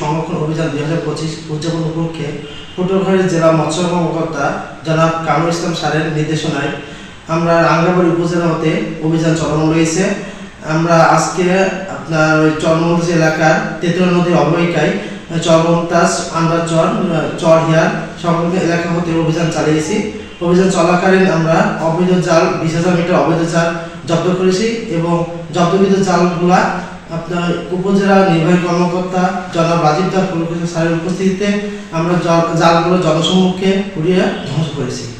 সংরক্ষণ অভিযান দুই হাজার পঁচিশ উদযাপন উপলক্ষে পটুয়াখালী জেলা মৎস্য কর্মকর্তা জনাব কামরুল ইসলাম স্যারের নির্দেশনায় আমরা রাঙ্গাবাড়ি উপজেলা হতে অভিযান চলমান রয়েছে। আমরা আজকে আপনার ওই চরমন্তাস এলাকার তেতুলা নদীর অববাহিকায় চরমন্তাস আমরা চর চরহিয়ার সংলগ্ন এলাকা হতে অভিযান চালিয়েছি। অভিযান চলাকালীন আমরা অবৈধ জাল, বিশ হাজার মিটার অবৈধ জাল জব্দ করেছি এবং জব্দকৃত জালগুলা আপনার উপজেলা নির্বাহী কর্মকর্তা জনাব রাজীব দাস স্যারের উপস্থিতিতে আমরা জল- জালগুলো জনসম্মুখে পুড়িয়ে ধ্বংস করেছি।